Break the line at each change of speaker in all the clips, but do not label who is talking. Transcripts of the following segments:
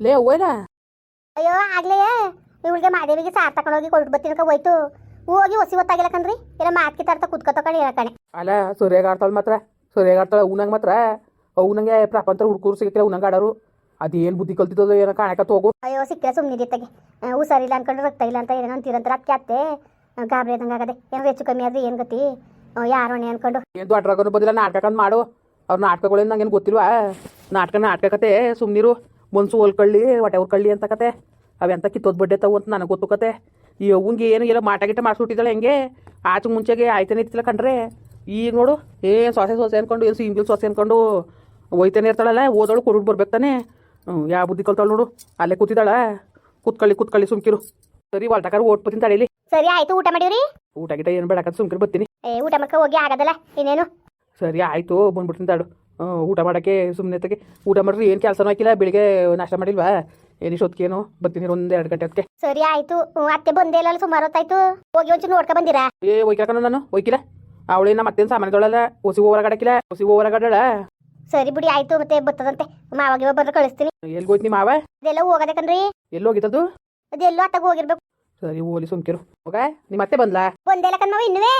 ಲೇ ಹೋಯ್ನ
ಅಯ್ಯೋ ಆಗ್ಲೇ ಇವಳಿಗೆ ಮಾದೇವಿಗೆ ಸಾರ್ ತಕೊಂಡೋಗಿ ಕೊಟ್ಟು ಬತ್ತಿನಕ ಹೋಯ್ತು. ಹೋಗಿ ಹೊಸಿ ಹೊತ್ತಾಗಿಲ್ಲ ಕಣ್ರಿ? ಏನೋ ಮಾತ್ಕಿ ತರ್ತ ಕುತ್ಕೊ ತಕೊಂಡು ಹೇಳಕಣೆ
ಅಲ್ಲ ಸೂರ್ಯಗಾಡ್ತಾಳ ಮಾತ್ರ. ಸೂರ್ಯಗಾಡ್ತಾಳ ಅವನಂಗೆ ಮಾತ್ರ. ಅವನಂಗೆ ಪ್ರಪಂಚ ಹುಡ್ಕೂರು ಸಿಗಕ್ಕಿಲ್ಲ ಅವನಂಗೆ ಆಡೋರು. ಅದೇನು ಬುದ್ಧಿ ಕಲ್ತಿದ್ದೋ ಏನೋ ಕಾಣಕತ್ತ ಹೋಗು
ಅಯ್ಯೋ ಸಿಕ್ಕಿಲ್ಲ ಸುಮ್ಮನೆ ತಗೆ ಹುಷಾರಿಲ್ಲ ಅನ್ಕೊಂಡು ರಕ್ತ ಇಲ್ಲ ಅಂತ ಏನೋ ಅಂತೀರಂತಾರೆ ಅದಕ್ಕೆ ಅತ್ತೆ ಗಾಬರಿ ಆದಂಗೆ ಆಗದೆ. ಏನೋ ಹೆಚ್ಚು ಕಮ್ಮಿ ಆದ್ರೆ ಏನು ಗತಿ? ಯಾರು ಅಣೆ ಅನ್ಕೊಂಡು.
ಏನು ದೊಡ್ಡರಾಗನು ಬಂದಿಲ್ಲ ನಾಟಕಂತ ಮಾಡು. ಅವ್ರ ನಾಟಕಗಳೇನು ನಂಗೇನು ಗೊತ್ತಿಲ್ವಾ? ನಾಟಕ ನಾಟಕ ಕತೆ ಸುಮ್ಮನಿರು ಮನ್ಸು ಹೊಲ್ಕಳ್ಳಿ ಹೊಟ್ಟೆ ಹೊರ್ಕಳ್ಳಿ ಅಂತ ಕತೆ. ಅವೆಂತ ಕಿತ್ತೋದ್ ಬಡ್ಡೆ ತಗೋ ಅಂತ ನನಗೆ ಗೊತ್ತು ಕತೆ. ಈ ಅವ್ವಂಗೆ ಏನು ಎಲ್ಲ ಮಾಟ ಗಿಟ ಮಾಡಿಸ್ಬಿಟ್ಟಿದ್ದಾಳೆ ಹೆಂಗೆ? ಆಚೆ ಮುಂಚೆಗೆ ಆಯ್ತಾನೆ ಇರ್ತಿಲ್ಲ ಕಂಡ್ರೆ ಈಗ ನೋಡು ಏ ಸೊಸೆ ಸೊಸೆ ಅನ್ಕೊಂಡು ಏನು ಸಿಂಗಿಲ್ ಸೊಸೆ ಅನ್ಕೊಂಡು ಒಯ್ತಾನೆ ಇರ್ತಾಳಲ್ಲ ಓದೋಳು ಕೊಡ್ಬಿಟ್ಟು ಬರ್ಬೇಕು ತಾನೆ ಹ್ಞೂ ಯಾವ ಬುದ್ಧಿ ಕಲ್ತಾಳು ನೋಡು ಅಲ್ಲೇ ಕೂತಿದ್ದಾಳ. ಕೂತ್ಕೊಳ್ಳಿ ಕೂತ್ಕೊಳ್ಳಿ ಸುಮ್ಕಿರು. ಸರಿ ಹೊಲ್ಟಕಾರ ಓಟ್ ಬತ್ತೀನಿ ತಡೀಲಿ
ಸರಿ ಆಯ್ತು ಊಟ ಮಾಡಿವ್ರಿ?
ಊಟ ಗಿಟ ಏನು ಬೇಡಕ್ಕ ಸುಮ್ಕಿರು ಬರ್ತೀನಿ.
ಏ ಊಟ ಮಕ್ಕ ಹೋಗಿ ಆಗದಲ್ಲ ಇನ್ನೇನು?
ಸರಿ ಆಯ್ತು ಬಂದ್ಬಿಡ್ತೀನಿ ತಾಡು ಊಟ ಮಾಡೋಕ್ಕೆ ಸುಮ್ಮನೆ ತಗೆ ಊಟ ಮಾಡ್ರಿ ಏನು ಕೆಲಸನೂ ಹಾಕಿಲ್ಲ ಬೆಳಿಗ್ಗೆ ನಾಷ್ಟ ಮಾಡಿಲ್ವಾ? ಏನು ಇಷ್ಟೊತ್ತಿಗೇನು ಬರ್ತೀನಿ ಒಂದು ಎರಡು ಗಂಟೆ ಹೊತ್ತಿಗೆ.
ಸರಿ ಆಯ್ತು. ಅತ್ತೆ ಬಂದೇ ಇಲ್ಲ ಸುಮಾರು ಹೊತ್ತಾಯ್ತು. ಹೋಗಿ ಒಂಚೂರು ನೋಡ್ಕೊ ಬಂದಿರಾ?
ಏ ಒಯ್ಕಣ ನಾನು ಒಯ್ಕಿಲ್ಲ ಅವಳೇನ ಮತ್ತೇನು ಸಾಮಾನುಗಳಲ್ಲ ಹೊಸಿ ಓವರಗಾಡಕ್ಕಿಲ್ಲ ಹೊಸಿ ಓವರಗಾಡಳ
ಸರಿ ಬಿಡಿ ಆಯ್ತು ಮತ್ತೆ ಬರ್ತದಂತೆ ಮಾವಾಗ ಬಂದ್ರೆ ಕಳಿಸ್ತೀನಿ.
ಎಲ್ಲಿ ಹೋಯ್ತು ನಿಮ್ಮ ಮಾವ?
ಅದೆಲ್ಲ ಹೋಗದಕ್ಕನ್ರಿ
ಎಲ್ಲಿ ಹೋಗಿತ್ತದು
ಅದೆಲ್ಲೋ ಅತ್ತಾಗ ಹೋಗಿರ್ಬೇಕು.
ಸರಿ ಓಲಿ ಸುಮ್ಕಿರು. ಹೋಗ ನಿಮ್ಮ ಅತ್ತೆ ಬಂದ್ಲಾ?
ಬಂದೇ ಇಲ್ಲ ಕಣ್ಮವ ಇನ್ನುವೇ?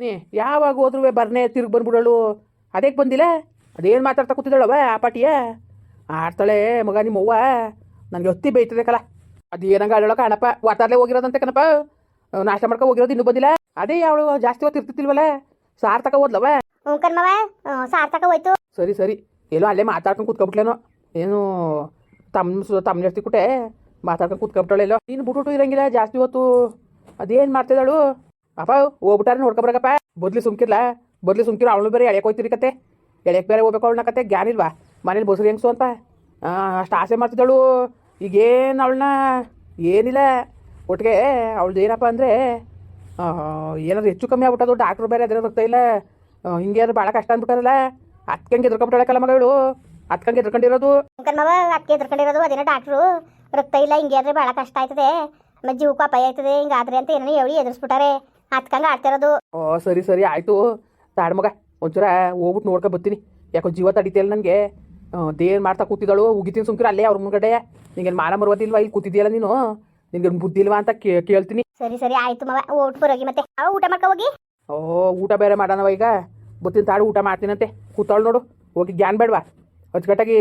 ನೀ ಯಾವಾಗ ಹೋದ್ರು ಬರ್ನೆ ತಿರುಗಿ ಬಂದ್ಬಿಡಳು. ಅದಕ್ಕೆ ಬಂದಿಲ್ಲ? ಅದೇನು ಮಾತಾಡ್ತಾ ಕೂತಿದ್ದಾಳವ ಆ ಪಾಟಿಯ? ಆಡ್ತಾಳೆ ಮಗ ನಿಮ್ಮ ಅವ್ವ ನನಗೆ ಹೊತ್ತಿ ಬೈತದೆ ಕಲ. ಅದು ಏನಂಗ ಆಡೋಳ ಕಾಣಪ್ಪ. ವಾತಾರ್ಲೆ ಹೋಗಿರೋದಂತೆ ಕಣಪ್ಪ. ನಾಷ್ಟ ಮಾಡ್ಕೊ ಹೋಗಿರೋದು ಇನ್ನೂ ಬಂದಿಲ್ಲ. ಅದೇ ಅವಳು ಜಾಸ್ತಿ ಹೊತ್ತು ಇರ್ತಿತ್ತಿಲ್ವಲ್ಲ. ಸಾರ್ ತಕ ಹೋದ್ಲವ.
ಹ್ಞೂ ಕಣ್ಮವ. ಸಾರ್ಥಕ ಹೋಯ್ತು.
ಸರಿ ಸರಿ. ಎಲ್ಲೋ ಅಲ್ಲೇ ಮಾತಾಡ್ಕೊಂಡು ಕೂತ್ಕೊಬಿಟ್ಲೇನೋ. ಏನು ತಮ್ಮ ತಮ್ಮ ಜೊತೆ ಕುಟೆ. ಮಾತಾಡ್ಕೊಂಡು ಕೂತ್ಕೊಬಿಟ್ಟಾಳೆ ಎಲ್ಲೋ. ನೀನು ಬಿಟ್ಬಿಟ್ಟು ಇರಂಗಿಲ್ಲ ಜಾಸ್ತಿ ಹೊತ್ತು. ಅದೇನು ಮಾಡ್ತಿದ್ದಾಳು? ಅಪ್ಪ ಹೋಗ್ಬಿಟ್ಟಾರೆ ನೋಡ್ಕೊಬರಕಪ್ಪ ಬದ್ಲಿ ಸುಮ್ಕಿರ್ಲ? ಬದ್ಲಿ ಸುಮ್ಕಿರ ಅವಳು ಬೇರೆ ಎಳೆಕೋಯ್ತಿರಿ ಕತೆ. ಎಳೆಯಕ್ಕೆ ಬೇರೆ ಹೋಗ್ಬೇಕು ಅವಳನ್ನ ಕತೆ ಜ್ಞಾನ ಇಲ್ವಾ? ಮನೇಲಿ ಬಸ್ರಿ ಹೆಂಗ್ಸು ಅಂತ? ಅಷ್ಟು ಆಸೆ ಮಾಡ್ತಿದ್ದಳು. ಈಗೇನು ಅವಳನ್ನ ಏನಿಲ್ಲ. ಒಟ್ಟಿಗೆ ಅವಳದ್ದು ಏನಪ್ಪ ಅಂದರೆ ಏನಾದ್ರು ಹೆಚ್ಚು ಕಮ್ಮಿ ಆಗ್ಬಿಟ್ಟದು ಡಾಕ್ಟ್ರು ಬೇರೆ ಅದೇನೋ ರಕ್ತ ಇಲ್ಲ. ಹಿಂಗೆ ಏನಾದ್ರು ಭಾಳ ಕಷ್ಟ ಅಂದ್ಬಿಟ್ಟಾರಲ್ಲ ಅತ್ಕಂಗೆ ಎದ್ರಕೊಂಬಿಟ್ಟಾಳೆ ಮಗಳು. ಅತ್ಕಂಗೆ ಎದ್ರಕೊಂಡಿರೋದು.
ಮಾವ ಅಕ್ಕೆ ಎದ್ರಕೊಂಡಿರೋದು ಅದೇನೋ ಡಾಕ್ಟ್ರು ರಕ್ತ ಇಲ್ಲ ಹಿಂಗೆ ಆದರೆ ಭಾಳ ಕಷ್ಟ ಆಯ್ತದೆ. ಮತ್ತೆ ಜೀವಕ್ಕ ಅಪಾಯ ಆಯ್ತದೆ. ಹಿಂಗಾದ್ರೆ ಅಂತ ಏನೋ ಹೇಳಿ ಎದುರಿಸ್ಬಿಟ್ಟಾರೆ. ಅತ್ಕಂಗೆ ಆಡ್ತಿರೋದು.
ಓ ಸರಿ ಸರಿ ಆಯಿತು. ತಾಡ್ ಮಗ. ಒಂಚೂರ ಹೋಗ್ಬಿಟ್ಟು ನೋಡ್ಕೊ ಬರ್ತೀನಿ. ಯಾಕೋ ಜೀವ ತಡಿತಿಯಲ್ಲ ನನಗೆ. ದೇನ್ ಮಾಡ್ತಾ ಕೂತಿದ್ದಾಳು ಉಗಿತೀನಿ ಸುಮ್ಕಿರ ಅಲ್ಲೇ ಅವ್ರ ಮುಂದ್ಗಡೆ. ನಿಂಗೇನು ಮಾನ ಮರುವದಿಲ್ವಾ ಇಲ್ಲಿ ಕೂತಿದ್ಯಲ್ಲ ನೀನು? ನಿನ್ಗೆ ಬುದ್ಧಿ ಇಲ್ವಾ ಅಂತ ಕೇ ಕೇಳ್ತೀನಿ.
ಸರಿ ಸರಿ ಆಯ್ತು ಮವ. ಓಟ್ ಬರೋಗಿ ಮತ್ತೆ. ಅವ ಊಟ ಮಾಡ್ಕೊ ಹೋಗಿ?
ಓ ಊಟ ಬೇರೆ ಮಾಡೋಣವ ಈಗ. ಬತ್ತಿನ ತಾಡು ಊಟ ಮಾಡ್ತೀನಂತೆ. ಕೂತಾಳು ನೋಡು. ಹೋಗಿ ಗ್ಯಾನ್ ಬೇಡವಾ? ಅಚ್ಚುಕಟ್ಟಾಗಿ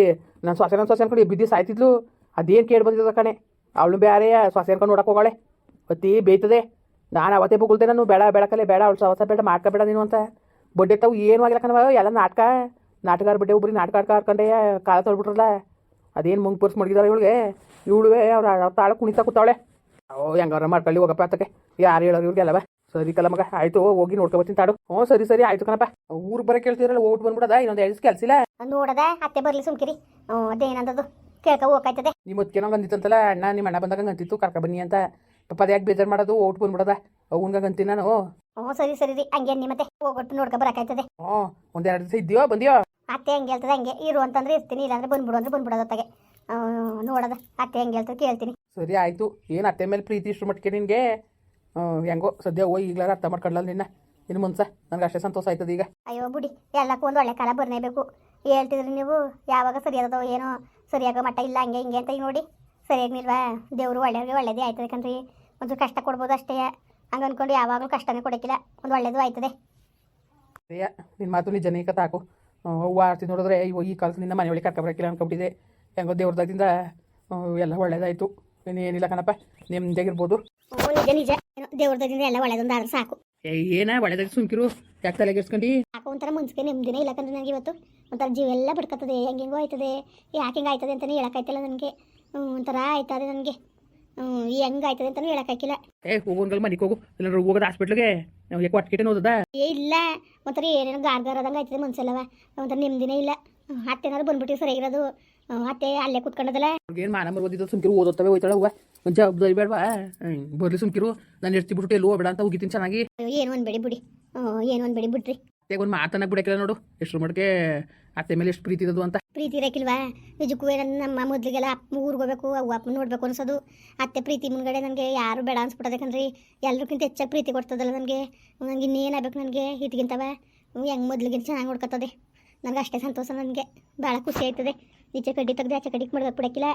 ನಾನು ಸೊಸೆ ನನ್ನ ಸೊಸೆ ಅನ್ಕೊಂಡು ಬಿದ್ದಿ ಸಾಯ್ತಿದ್ಲು. ಅದೇನು ಕೇಳಿ ಬಂದಿದ್ದ ಕಣೆ. ಅವಳು ಬೇರೆ ಸೊಸೆ ಅನ್ಕೊಂಡು ನೋಡಕ್ಕೆ ಹೋಗಾಳೆ. ಅತಿ ಬೇಯ್ತದೆ. ನಾನು ಅವತ್ತೇ ಬೊಗಳ್ದೆ ನಾನು. ಬೇಡ ಬೆಳಕಲೆ ಬೇಡ ಅವಳು ಸವಸ ಬೇಡ ಮಾಡ್ಕೋಬೇಡ ನೀನು ಅಂತ. ಬಡ್ಡೆ ತಾವು ಏನು ಆಗಿಲ್ಲ ಕಣವ ಎಲ್ಲ ನಾಟಕ ನಾಟಕಾರ ಬಡ್ಡೆ ಒಬ್ರಿಗೆ ನಾಟಕ ಆಡ್ಕ ಆಡ್ಕೊಂಡೆ ಕಾಲ ತೊಳ್ಬಿಟ್ರಲ್ಲ. ಅದೇನು ಮುಂಗ್ ಪರ್ಸ್ ಮಡಗಿದಾರೆ ಇವಳಿಗೆ? ಇವಳುವೆ ಅವ್ರು ಅವ್ರ ತಾಳ ಕುಣಿತಾ ಕೂತಾವಳೆ. ಓ ಹೆಂಗಾರ ಮಾಡ್ಕೊಳ್ಳಿ ಹೋಗಪ್ಪ ಆತಕ್ಕೆ. ಯಾರು ಹೇಳೋರು ಇವ್ರಿಗೆಲ್ಲವ? ಸರಿ ಕಲ ಮಗ ಆಯ್ತು ಹೋಗಿ ನೋಡ್ಕೊಬತ್ತೀನಿ ತಾಡು. ಹ್ಞೂ ಸರಿ ಸರಿ ಆಯ್ತು ಕಣಪ್ಪ. ಊರು ಬರೋ ಕೇಳ್ತೀರಲ್ಲ ಓಟ್ ಬಂದ್ಬಿಡದ? ಇನ್ನೊಂದು ಎರಡು ಕೆಲಸ ಇಲ್ಲ?
ನೋಡದ ಅತ್ತೆ ಬರ್ಲಿ ಸುಮ್ಕಿರಿ. ಅದೇನಂದದು ಕೇಳ್ಕೊ ಹೋಗ್ತದೆ
ನಿಮ್ಮ ಮುತ್ಕೇನೋ ಅಂದಿತ್ತಂತಲ್ಲ ಅಣ್ಣ ನಿಮ್ಮ ಅಣ್ಣ ಬಂದಾಗ ಅಂತಿತ್ತು ಕರ್ಕ ಬನ್ನಿ ಅಂತ. ಪಾಪ ಅದು ಯಾಕೆ ಬೇಜಾರು ಮಾಡೋದು? ಓಟ್ ಬಂದ್ಬಿಡದ? ಅವನ್ಗಂತೀನಿ ನಾನು.
ಹ್ಞೂ ಸರಿ ಸರಿ ರೀ. ಹಂಗೆ ನಿಮ್ಮತ್ತೆ ಮತ್ತೆ ಹೋಗ್ಬಿಟ್ಟು ನೋಡ್ಕೊ ಬರಕಾಯ್ತದೆ.
ಹ್ಞೂ ಒಂದೆರಡು ದಿವಸ ಇದ್ದೀಯೋ ಬಂದಿಯೋ?
ಅತ್ತೆ ಹಂಗೆ ಹೇಳ್ತದೆ ಹಂಗೆ. ಇರು ಅಂತಂದ್ರೆ ಇರ್ತೀನಿ ಇಲ್ಲಾಂದ್ರೆ ಬಂದ್ಬಿಡು ಅಂದ್ರೆ ಬಂದ್ಬಿಡೋದು ನೋಡೋದ. ಅತ್ತೆ ಹಂಗೆ ಹೇಳ್ತದೆ ಕೇಳ್ತೀನಿ.
ಸರಿ ಆಯಿತು. ಏನು ಅತ್ತೆ ಮೇಲೆ ಪ್ರೀತಿ ಇಷ್ಟು ಮಟ್ಟಿಗೆ ನಿನಗೆ? ಹೆಂಗೋ ಸದ್ಯ ಹೋಗಿ ಈಗಲಾರ ಅರ್ಥ ಮಾಡ್ಕೊಳ್ಳಲ್ಲ ನಿನ್ನ? ಇನ್ನು ಮುಂಚೆ ನನಗೆ ಅಷ್ಟೇ ಸಂತೋಷ ಆಯ್ತದ ಈಗ.
ಅಯ್ಯೋ ಬಿಡಿ. ಎಲ್ಲಕ್ಕೂ ಒಂದು ಒಳ್ಳೆ ಕಾಲ ಬರ್ನೇಬೇಕು. ಹೇಳ್ತಿದ್ರಿ ನೀವು ಯಾವಾಗ ಸರಿಯಾದದೋ ಏನೋ ಸರಿಯಾಗೋ ಮಟ್ಟ ಇಲ್ಲ ಹಂಗೆ ಹಿಂಗೆ ಅಂತ ಈಗ ನೋಡಿ. ಸರಿಯಾಗಿ ನಿಲ್ವಾ? ದೇವರು ಒಳ್ಳೆಯವ್ರಿಗೆ ಒಳ್ಳೇದೇ ಆಯ್ತದೆ ಕಣ್ರಿ. ಒಂದು ಕಷ್ಟ ಕೊಡ್ಬೋದು ಅಷ್ಟೇ. ಹಂಗೆ ಅನ್ಕೊಂಡು ಯಾವಾಗಲೂ ಕಷ್ಟನೇ ಕೊಡೋಕ್ಕಿಲ್ಲ. ಒಂದು ಒಳ್ಳೇದು ಆಯ್ತದೆ.
ಅಯ್ಯ ನಿನ್ನ ಮಾತು ನಿಜನೇ ತಾಕು ಹಾಕು. ಹೂವು ಆರ್ತಿ ನೋಡಿದ್ರೆ ಇವ ಈ ಕಾಲದ ನಿನ್ನ ಮನೆಯೊಳಗೆ ಕರ್ಕೊಬರಕ್ಕಿಲ್ಲ ಅನ್ಕೊಬಿಟ್ಟಿದೆ. ಹೆಂಗೋ ದೇವ್ರದಾಗಿಂದ ಎಲ್ಲ ಒಳ್ಳೇದಾಯಿತು. ಏನಿಲ್ಲ ಕಣಪ್ಪ
ನಿಮ್ದಾಗಿರ್ಬೋದು ನಿಜ ನಿಜ. ಏನೋ ದೇವ್ರದಿಂದ ಎಲ್ಲ ಒಳ್ಳೇದೊಂದು ಆದ್ರೆ ಸಾಕು
ಏನ ಒಳ್ಳೇದಾಗ ಸುಮ್ಕಿರು. ಯಾಕೆ ತಲೆಗೆಡ್ಸ್ಕೊಂಡು
ಸಾಕು ಒಂಥರ ಮುನ್ಸಿಗೆ ನೆಮ್ಮದಿನೇ ಇಲ್ಲ ಕಂದ್ರೆ ನನಗೆ ಇವತ್ತು. ಒಂಥರ ಜೀವ ಎಲ್ಲ ಬಿಡ್ಕತ್ತದೆ ಹೆಂಗೆಂಗೋ ಆಯ್ತದೆ. ಯಾಕೆ ಹಿಂಗೆ ಆಯ್ತದೆ ಅಂತಲೇ ಹೇಳೋಕ್ಕಾಯ್ತಿಲ್ಲ ನನಗೆ. ಒಂಥರ ಆಯ್ತದೆ ನನಗೆ. ಹೆಂಗೆ ಆಯ್ತದೆ ಅಂತಲೂ ಹೇಳೋಕ್ಕಾಗಿಲ್ಲ
ಏ ಹೋಗೋನ್ಗಲ್ ಮನೆಗೆ ಹೋಗು. ಇಲ್ಲ ಹೋಗೋದು ಹಾಸ್ಪಿಟ್ಲಿಗೆ ನಾವು ಯಾಕೆ ಹೊಟ್ಟೆ ನೋದದ
ಏ ಇಲ್ಲ. ಒಂಥರ ಏನೇನೋ ಗಾರ್ಗಾರ್ ಗಾರದಂಗೆ ಆಯ್ತದೆ ಮನ್ಸಲ್ಲವ. ಒಂಥರ ನೆಮ್ಮದಿನೇ ಇಲ್ಲ. ಹ್ಮ್, ಬಂದ್ಬಿಟ್ಟಿ ಸರಿಯಾಗಿರೋದು ಹ್ಮ್, ಅತ್ತೆ ಅಲ್ಲೇ ಕುತ್ಕೊಂಡದಲ್ಲ.
ಏನು ಮಾನ ಮರ್ಬೋದಿದ್ದು ಸುಮ್ಕಿರು ಓದೋತ್ತವೆ ಹೋಯ್ತಾಳ ಹೂವ ಜವಾಬ್ದಾರಿ ಬೇಡವಾ? ಬರ್ಲಿ ಸುಮ್ಕಿರು. ನಾನು ಎಷ್ಟಿ ಬಿಟ್ಟು ಎಲ್ಲೂ ಹೋಗ್ಬೇಡ ಅಂತ ಹೋಗಿದ್ದೀನಿ ಚೆನ್ನಾಗಿ.
ಅಯ್ಯೋ ಏನು ಅನ್ಬೇಡಿ ಬಿಡಿ. ಹ್ಮ್, ಏನು ಅನ್ಬೇಡಿ ಬಿಡ್ರಿ.
ಅತ್ತೆಗೆ ಒಂದು ಮಾತನ್ನ ಬಿಡಕ್ಕಿಲ್ಲ ನೋಡು. ಎಷ್ಟು ಮಟ್ಟಿಗೆ ಅತ್ತೆ ಮೇಲೆ ಎಷ್ಟು ಪ್ರೀತಿ ಇರೋದು ಅಂತ.
ಪ್ರೀತಿ ಇರಕ್ಕಿಲ್ವಾ ನಿಜಕ್ಕೂ ನಮ್ಮ ಮೊದ್ಲಿಗೆಲ್ಲ ಅಪ್ಪ ಊರಿಗೆ ಹೋಗ್ಬೇಕು ಅವ್ವ ಅಪ್ಪ ನೋಡ್ಬೇಕು ಅನ್ಸೋದು. ಅತ್ತೆ ಪ್ರೀತಿ ಮುಂದ್ಗಡೆ ನನಗೆ ಯಾರು ಬೇಡ ಅನ್ಸ್ಬಿಟ್ಟದೆ ಕಣ್ರಿ. ಎಲ್ರಿಗಿಂತ ಹೆಚ್ಚಾಗಿ ಪ್ರೀತಿ ಕೊಡ್ತದಲ್ಲ ನನಗೆ. ನನಗೆ ಇನ್ನೇನಾಗಬೇಕು ನನಗೆ ಇದಕ್ಕಿಂತವ ಹೆಂಗೆ ಮೊದ್ಲಿಗಿಂತ ಚೆನ್ನಾಗಿ ನೋಡ್ಕೊತದೆ. ನನಗೆ ಅಷ್ಟೇ ಸಂತೋಷ ನನಗೆ. ಭಾಳ ಖುಷಿ ಆಯ್ತದೆ. ಈಚೆ ಕಡ್ಡಿ ತೆಗ್ದು ಆಚೆ ಕಡ್ಡಿಗೆ ಮಾಡ್ಬೇಕು ಬಿಡಕ್ಕಿಲ್ಲ.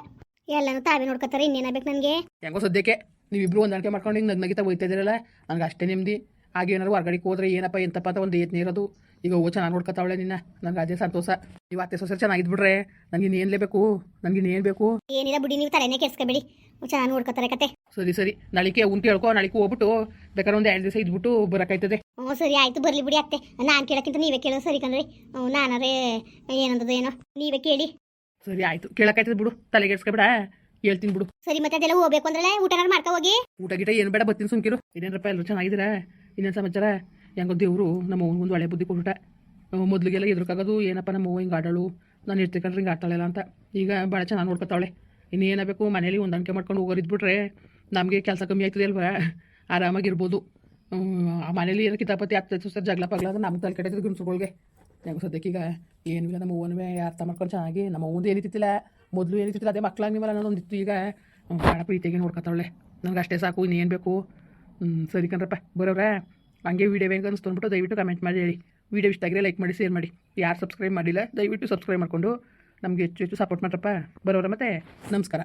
ಎಲ್ಲನೂ ತಾವೇ ನೋಡ್ಕೊತಾರೆ ಇನ್ನೇನಾಗಬೇಕು ನನಗೆ?
ಹೆಂಗೋ ಸದ್ಯಕ್ಕೆ ನೀವಿಬ್ರು ಹೊಂದಾಣಿಕೆ ಮಾಡ್ಕೊಂಡು ಹಿಂಗೆ ನಗ್ನಗಿತ ಹೋಯ್ತಾ ಇದ್ದೀರಲ್ಲ ನನಗೆ ಅಷ್ಟೇ ನೆಮ್ಮದಿ. ಹಾಗೆ ಏನಾದ್ರು ಹೊರಗಡೆ ಹೋದ್ರೆ ಏನಪ್ಪ ಎಂತಪ್ಪ ಅಂತ ಒಂದು ಏತ್ನೇ ಇರೋದು. ಈಗ ಓ ಚೆನ್ನಾಗಿ ನೋಡ್ಕೊತಾವಳೆ ನಿನ್ನ. ನನಗೆ ಅದೇ ಸಂತೋಷ. ನೀವು ಅತ್ತೆ ಸೊಸೆ ಚೆನ್ನಾಗಿದ್ಬಿಡ್ರೆ ನನಗೆ ಇನ್ನೇನು ಬೇಕು ನನಗೆ ಇನ್ನೇನು ಬೇಕು
ಏನಿಲ್ಲ ಬಿಡಿ ನೀವು ತಲೆನೇ ಕೆಸ್ಕೊಬೇಡಿ ಚೆನ್ನಾಗಿ ನೋಡ್ಕೊತಾರೆ ಕತೆ.
ಸರಿ ಸರಿ. ನಳಿಕೆ ಉಂಟು ಹೇಳ್ಕೊ ನಳಿಕೆ ಹೋಗ್ಬಿಟ್ಟು ಬೇಕಾದ್ರೆ ಒಂದು ಎರಡು ದಿವಸ ಇದ್ಬಿಟ್ಟು ಬರೋಕ್ಕಾಯ್ತದೆ.
ಹ್ಞೂ ಸರಿ ಆಯ್ತು ಬರಲಿ ಬಿಡಿ ಅತ್ತೆ. ನಾನು ಕೇಳೋಕ್ಕಿಂತ ನೀವೇ ಕೇಳೋ ಸರಿ ಕಣ್ರಿ. ಹ್ಞೂ ನಾನಾರೇ ಏನಂತದ ಏನೋ ನೀವೇ ಕೇಳಿ.
ಸರಿ ಆಯಿತು. ಕೇಳಕ್ಕಾಯ್ತದೆ ಬಿಡು. ತಲೆಗೆಡ್ಸ್ಕೊಬೇಡ ಹೇಳ್ತೀನಿ ಬಿಡು.
ಸರಿ ಮತ್ತೆ ಅದೆಲ್ಲ ಹೋಗ್ಬೇಕು ಅಂದ್ರೆ ಊಟನಾರು ಮಾಡ್ಕೊ ಹೋಗಿ.
ಊಟ ಗಿಟ ಏನು ಬೇಡ ಬರ್ತೀನಿ ಸುಮ್ಕಿರು. ಇದೇನಪ್ಪ ಎಲ್ಲರೂ ಚೆನ್ನಾಗಿದ್ದೀರಾ? ಇನ್ನೇನು ಸಮಾಚಾರ? ಹೆಂಗೋ ದೇವರು ನಮ್ಮ ಒಂದು ಒಳ್ಳೆ ಬುದ್ಧಿ ಕೊಟ್ಬಿಟ್ಟೆ. ಮೊದಲಿಗೆಲ್ಲ ಎದುರುಕಾಗೋದು ಏನಪ್ಪ ನಮ್ಮ ಅವ್ವ ಹಿಂಗೆ ಆಡಳು ನಾನು ಇರ್ತಿಕೊಂಡ್ರೆ ಹಿಂಗೆ ಆಡ್ತಾಳೆಲ್ಲ ಅಂತ. ಈಗ ಭಾಳ ಚೆನ್ನಾಗಿ ನೋಡ್ಕೊತಾವಳೆ. ಇನ್ನೇನಬೇಕು ಮನೇಲಿ ಹೊಂದಾಣಿಕೆ ಮಾಡ್ಕೊಂಡು ಹೋಗೋರು ಇದ್ಬಿಟ್ರೆ ನಮಗೆ ಕೆಲಸ ಕಮ್ಮಿ ಆಯ್ತದೆ ಅಲ್ವಾ? ಆರಾಮಾಗಿರ್ಬೋದು. ಆ ಮನೇಲಿ ಏನೋ ಕಿತಾಪತಿ ಆಗ್ತೈತೆ ಸರ್, ಜಗಳ ಪಗ್ಲ ಅಂದ್ರೆ ನಮ್ಗೆ ತಲೆ ಕಟ್ಟಿದ್ರು ಗುಣಸುಗಳಿಗೆ ಹೆಂಗೆ ಸದ್ಯಕ್ಕೀಗ ಇಲ್ಲ ನಮ್ಮ ಅವ್ವನವೇ ಅರ್ಥ ಮಾಡ್ಕೊಂಡು ಚೆನ್ನಾಗಿ, ನಮ್ಮ ಅವ್ವಂದು ಏನಿತ್ತಿಲ್ಲ ಮೊದಲು ಏನಿತ್ತಿಲ್ಲ ಅದೇ ಮಕ್ಳಾಗಿ ನೀವಲ್ಲ ಅನ್ನೋದೊಂದಿತ್ತು ಈಗ. ಭಾಳ ಪ್ರೀತಿಯಾಗಿ ನೋಡ್ಕೊತಾವಳೆ. ನನಗೆ ಅಷ್ಟೇ ಸಾಕು, ಇನ್ನೇನು ಬೇಕು? ಹ್ಞೂ ಸರಿ ಕಣ್ರಪ್ಪ ಬರೋರಾ ಹಂಗೆ ವೀಡಿಯೋ ಹೆಂಗೆ ಅನಿಸ್ತು ಅಂದ್ಬಿಟ್ಟು ದಯವಿಟ್ಟು ಕಮೆಂಟ್ ಮಾಡಿ ಹೇಳಿ. ವೀಡಿಯೋ ಇಷ್ಟ ಆಗಿದ್ರೆ ಲೈಕ್ ಮಾಡಿ ಶೇರ್ ಮಾಡಿ. ಯಾರು ಸಬ್ಸ್ಕ್ರೈಬ್ ಮಾಡಿಲ್ಲ, ದಯವಿಟ್ಟು ಸಬ್ಸ್ಕ್ರೈಬ್ ಮಾಡಿಕೊಂಡು ನಮಗೆ ಹೆಚ್ಚು ಹೆಚ್ಚು ಸಪೋರ್ಟ್ ಮಾಡ್ರಪ್ಪ. ಬರೋರ ಮತ್ತೆ? ನಮಸ್ಕಾರ.